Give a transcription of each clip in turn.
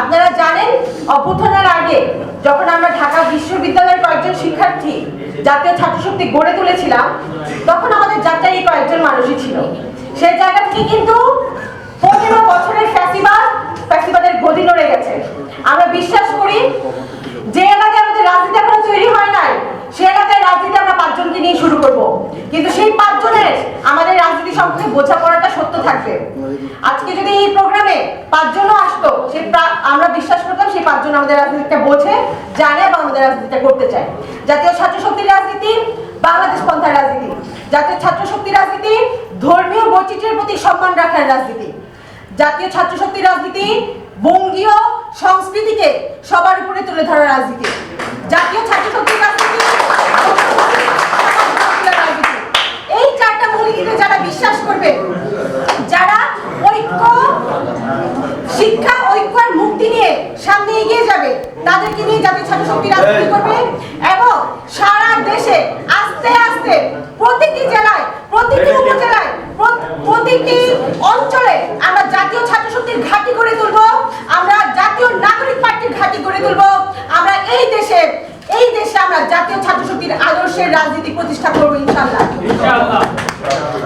আপনারা জানেন, অভ্যুত্থানের আগে যখন আমরা ঢাকা বিশ্ববিদ্যালয়ের কয়েকজন শিক্ষার্থী জাতীয় ছাত্রশক্তি গড়ে তুলেছিলাম, তখন আমাদের যাত্রায় কয়েকজন মানুষই ছিল। সেই জায়গা থেকে কিন্তু পনেরো বছরের ফ্যাসিবাদ, ফ্যাসিবাদের গদি নড়ে গেছে। আমরা বিশ্বাস করি, যে এলাকায় আমাদের রাজনীতি এখনও তৈরি হয় নাই, সে এলাকায় রাজনীতি আমরা পাঁচজনকে নিয়ে শুরু করব। কিন্তু সেই পাঁচজনের আমাদের রাজনীতি সম্পর্কে বোঝাপড়াটা সত্য থাকবে। আজকে যদি এই প্রোগ্রামে আসতো প্রা- আমরা বিশ্বাস করতাম সেই পাঁচজন আমাদের রাজনীতিটা বোঝে, জানে আমাদের রাজনীতিটা করতে চায়। জাতীয় ছাত্র রাজনীতি, বাংলাদেশ পন্থার রাজনীতি। জাতীয় ছাত্র শক্তির রাজনীতি, ধর্মীয় বৈচিত্র্যের প্রতি সম্মান রাখার রাজনীতি। জাতীয় ছাত্র শক্তির রাজনীতি, বঙ্গীয় সংস্কৃতিকে সবার উপরে তুলে ধরার রাজনীতি জাতীয় ছাত্র শক্তির রাজনীতি রাজনীতি। এই চারটা মূলনীতিতে যারা বিশ্বাস করবে যারা ঐক্য শিক্ষা ঐক্য আর মুক্তি নিয়ে সামনে এগিয়ে যাবে। তাদেরকে নিয়ে জাতীয় ছাত্র শক্তি রাজনীতি করবে এবং সারা দেশে আস্তে আস্তে প্রতিটি জেলায় প্রতিটি উপজেলায় প্রতিটি অঞ্চলে আমরা জাতীয় ছাত্র শক্তির ঘাঁটি করে তুলব আমরা জাতীয় নাগরিক পার্টির ঘাঁটি করে তুলব আমরা এই দেশে এই দেশে আমরা জাতীয় ছাত্র শক্তির আদর্শের রাজনীতি প্রতিষ্ঠা করব ইনশাল্লাহ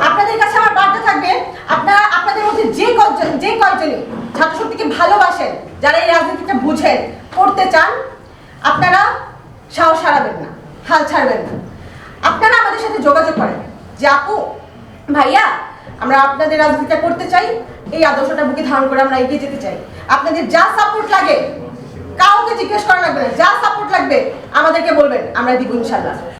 আপনাদের কাছে আমার বার্তা থাকবে আপনারা আপনাদের মধ্যে যে কয়জন যে কয়জনই ছাত্র শক্তিকে ভালোবাসেন যারা এই রাজনীতিটা বুঝেন করতে চান, আপনারা সাহস হারাবেন না, হাল ছাড়বেন না। আপনারা আমাদের সাথে যোগাযোগ করেন যে, আপু, ভাইয়া, আমরা আপনাদের রাজনীতিটা করতে চাই, এই আদর্শটা বুকে ধারণ করে আমরা এগিয়ে যেতে চাই। আপনাদের যা সাপোর্ট লাগে, কাউকে জিজ্ঞেস করা লাগবে না, যা সাপোর্ট লাগবে, আমাদেরকে বলবেন, আমরা দিব ইনশাল্লাহ